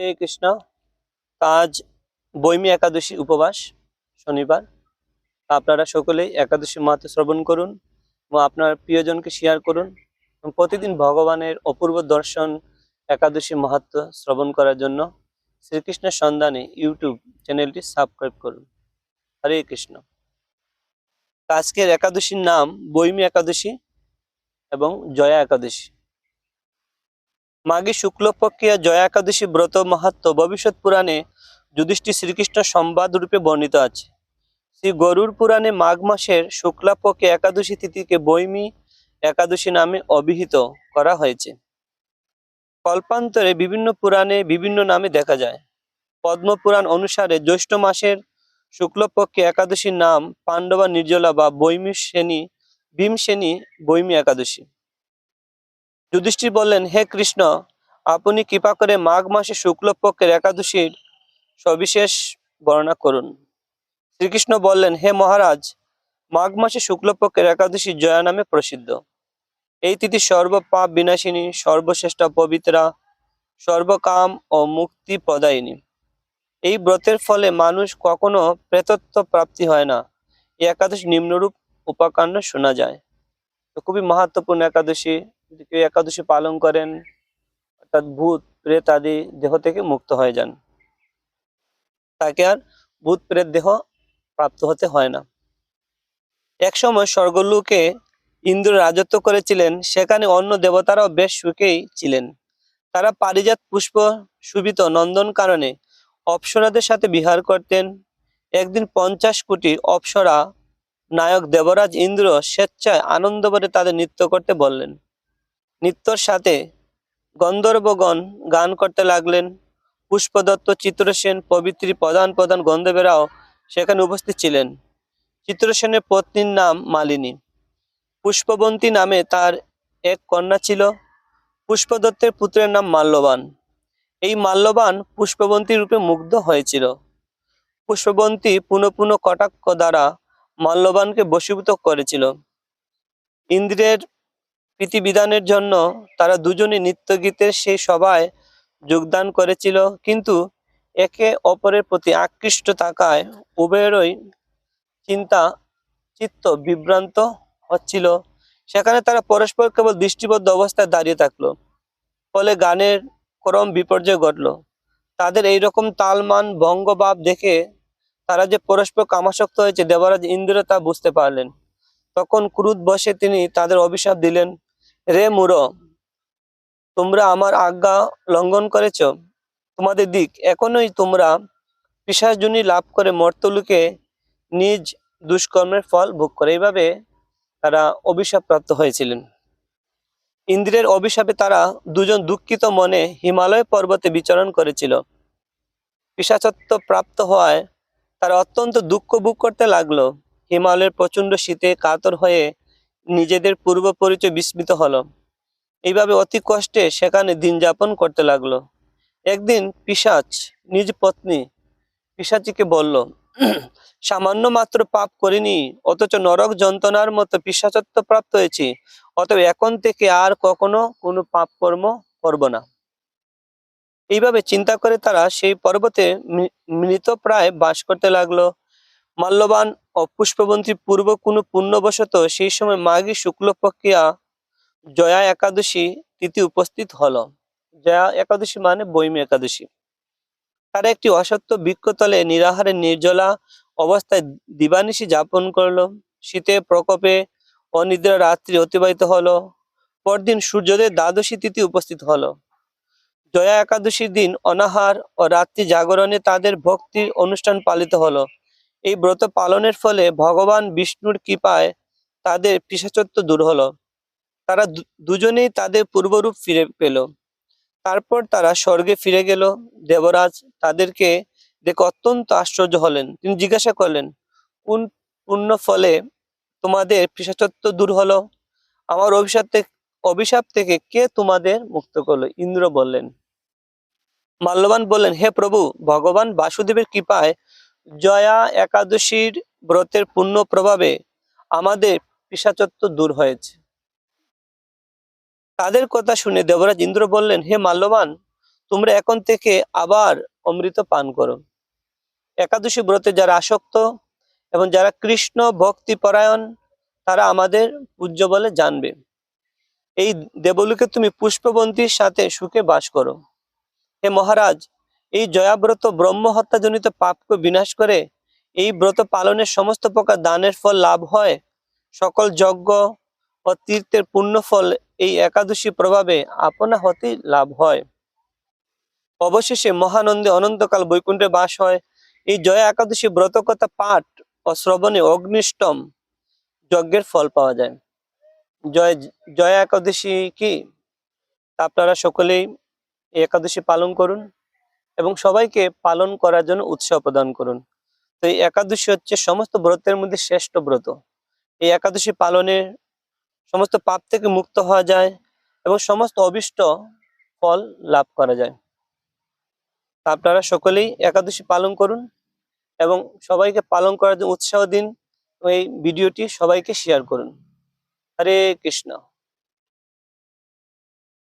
হরে কৃষ্ণ। আজ বৈমি একাদশী উপবাস, শনিবার। আপনারা সকলেই একাদশী মাহাত্ম শ্রবণ করুন এবং আপনার প্রিয়জনকে শেয়ার করুন প্রতিদিন ভগবানের অপূর্ব দর্শন একাদশী মাহাত্ম শ্রবণ করার জন্য শ্রীকৃষ্ণের সন্ধানে ইউটিউব চ্যানেলটি সাবস্ক্রাইব করুন। হরে কৃষ্ণ। আজকের একাদশীর নাম বৈমি একাদশী এবং জয়া একাদশী। মাঘী শুক্লপক্ষিয়া জয়া একাদশী ব্রত মাহাত্ম ভবিষ্যৎ পুরাণে যুধিষ্ঠির শ্রীকৃষ্ণ সংবাদ রূপে বর্ণিত আছে। শ্রী গরুর পুরাণে মাঘ মাসের শুক্লাপক্ষে একাদশী তিথিকে বৈমী একাদশী নামে অভিহিত করা হয়েছে। কল্পান্তরে বিভিন্ন পুরাণে বিভিন্ন নামে দেখা যায়। পদ্মপুরাণ অনুসারে জ্যৈষ্ঠ মাসের শুক্লপক্ষে একাদশীর নাম পাণ্ডবা নির্জলা বা বৈমী শ্রেণি ভীমসেনী বৈমী একাদশী। যুধিষ্ঠির বললেন, হে কৃষ্ণ, আপনি কৃপা করে মাঘ মাসে শুক্লপক্ষের একাদশীর সবিশেষ বর্ণনা করুন। শ্রীকৃষ্ণ বললেন, হে মহারাজ, মাঘ মাসে শুক্লপক্ষের একাদশী জয়া নামে প্রসিদ্ধ। এই তিথি সর্বপাপ বিনাশিনী, সর্বশ্রেষ্ঠ পবিত্রা, সর্বকাম ও মুক্তি প্রদায়িনী। এই ব্রতের ফলে মানুষ কখনো প্রেতত্ব প্রাপ্তি হয় না। এই একাদশী নিম্নরূপ উপাকাণ্ড শোনা যায়। খুবই মাহাত্মপূর্ণ একাদশী। যদি কেউ একাদশী পালন করেন, অর্থাৎ ভূত, প্রেত আদি দেহ থেকে মুক্ত হয়ে যান, তাকে আর ভূত, প্রেত দেহ প্রাপ্ত হতে হয় না। একসময় স্বর্গলোকে ইন্দ্র রাজত্ব করেছিলেন, সেখানে অন্য দেবতারাও বেশ সুখেই ছিলেন। তারা পারিজাত পুষ্প সুবিত নন্দন কারণে অপ্সরাদের সাথে বিহার করতেন। একদিন পঞ্চাশ কোটি অপ্সরা নায়ক দেবরাজ ইন্দ্র স্বেচ্ছায় আনন্দভরে তাদের নৃত্য করতে বললেন। নৃত্যর সাথে গন্ধর্বগণ গান করতে লাগলেন। পুষ্পদত্ত চিত্রসেন পবিত্রী প্রধান প্রধান গন্ধবেরাও সেখানে উপস্থিত ছিলেন। চিত্রসেনের পত্নীর নাম মালিনী। পুষ্পবন্তী নামে তার এক কন্যা ছিল। পুষ্পদত্তের পুত্রের নাম মাল্যবান। এই মাল্যবান পুষ্পবন্তী রূপে মুগ্ধ হয়েছিল। পুষ্পবন্তী পুনঃ পুনঃ কটাক্ষ দ্বারা মাল্যবানকে বশীভূত করেছিল। ইন্দ্রের প্রীতিবিধানের জন্য তারা দুজনে নৃত্যগীতের সেই সভায় যোগদান করেছিল। কিন্তু একে অপরের প্রতি আকৃষ্ট থাকায় উভয়েরই চিন্তা, চিত্ত বিভ্রান্ত হচ্ছিল। সেখানে তারা পরস্পর কেবল দৃষ্টিবদ্ধ অবস্থায় দাঁড়িয়ে থাকল, ফলে গানের ক্রম বিপর্যয় ঘটলো। তাদের এইরকম তালমান ভঙ্গভাব দেখে তারা যে পরস্পর কামাসক্ত হয়েছে, দেবরাজ ইন্দ্র তা বুঝতে পারলেন। তখন ক্রুদ বসে তিনি তাদের অভিশাপ দিলেন রে মুর তোমরা আমার আজ্ঞা লঙ্ঘন করেছ। তোমাদের দিক এখনোই তোমরা পিসাজনী লাভ করে মর্তলুকে নিজ দুষ্কর্মের ফল ভোগ করে। এইভাবে তারা অভিশাপ প্রাপ্ত হয়েছিলেন। ইন্দ্রের অভিশাপে তারা দুজন দুঃখিত মনে হিমালয় পর্বতে বিচরণ করেছিল। পিসাচত্ব প্রাপ্ত হওয়ায় তারা অত্যন্ত দুঃখ ভোগ করতে লাগল। হিমালয়ের প্রচণ্ড শীতে কাতর হয়ে নিজেদের পূর্ব পরিচয় বিস্মিত হলো। এইভাবে অতি কষ্টে সেখানে দিন যাপন করতে লাগল। একদিন পিসাচ নিজ পত্নী পিসাচিকে বলল, সামান্য মাত্র পাপ করিনি, অথচ নরক যন্ত্রণার মতো পিসাচত্ব প্রাপ্ত হয়েছি, অতএব এখন থেকে আর কখনো কোনো পাপ কর্ম করব না। এইভাবে চিন্তা করে তারা সেই পর্বতে মৃত প্রায় বাস করতে লাগল। মাল্যবান ও পুষ্পবন্তী পূর্ব কোনো পুণ্যবশত সেই সময় মাঘী শুক্লপক্ষিয়া জয়া একাদশী তিথি উপস্থিত হলো। জয়া একাদশী মানে বৈমী একাদশী। তারা একটি অসত্য বৃক্ষতলে নিরাহারে নির্জলা অবস্থায় দিবানিশি যাপন করল। শীতের প্রকোপে অনিদ্রা রাত্রি অতিবাহিত হলো। পরদিন সূর্যোদয় দ্বাদশী তিথি উপস্থিত হলো। জয়া একাদশীর দিন অনাহার ও রাত্রি জাগরণে তাদের ভক্তির অনুষ্ঠান পালিত হলো। এই ব্রত পালনের ফলে ভগবান বিষ্ণুর কৃপায় তাদের পিসাচত্ব দূর হলো। তারা দুজনেই তাদের পূর্বরূপ ফিরে পেল। তারপর তারা স্বর্গে ফিরে গেল। দেবরাজ তাদেরকে দেখে অত্যন্ত আশ্চর্য হলেন। তিনি জিজ্ঞাসা করলেন, কোন পুণ্য ফলে তোমাদের পিসাচত্ব দূর হলো? আমার অভিশাপ থেকে অভিশাপ থেকে কে তোমাদের মুক্ত করল? ইন্দ্র বললেন। মাল্যবান বললেন, হে প্রভু, ভগবান বাসুদেবের কৃপায় জয়া একাদশীর ব্রতের পূর্ণ প্রভাবে আমাদের পিসাচত্ব দূর হয়েছে। তাদের কথা শুনে দেবরাজ ইন্দ্র বললেন, হে মাল্যবান, তোমরা এখন থেকে আবার অমৃত পান করো। একাদশী ব্রতে যারা আসক্ত এবং যারা কৃষ্ণ ভক্তি পরায়ণ তারা আমাদের পূজ্য বলে জানবে। এই দেবলুকে তুমি পুষ্পবন্তীর সাথে সুখে বাস করো। হে মহারাজ এই জয়াব্রত ব্রহ্ম হত্যাজনিত পাপকে বিনাশ করে, এই ব্রত পালনের সমস্ত প্রকার দানের ফল লাভ হয়। সকল যজ্ঞ ও তীর্থের পুণ্য ফল এই একাদশী প্রভাবে আপনা হতেই লাভ হয়। অবশেষে মহানন্দে অনন্তকাল বৈকুণ্ঠে বাস হয়। এই জয়া একাদশী ব্রতকথা পাঠ ও শ্রবণে অগ্নিষ্টম যজ্ঞের ফল পাওয়া যায়। জয়, জয়া একাদশী কি? আপনারা সকলেই একাদশী পালন করুন। এবং সবাইকে পালন করার জন্য উৎসাহ প্রদান করুন। তো এই একাদশী হচ্ছে সমস্ত ব্রতের মধ্যে শ্রেষ্ঠ ব্রত। এই একাদশী পালনের সমস্ত পাপ থেকে মুক্ত হওয়া যায় এবং সমস্ত অবিষ্ট ফল লাভ করা যায়। আপনারা সকলেই একাদশী পালন করুন এবং সবাইকে পালন করার জন্য উৎসাহ দিন এই ভিডিওটি সবাইকে শেয়ার করুন। হরে কৃষ্ণ।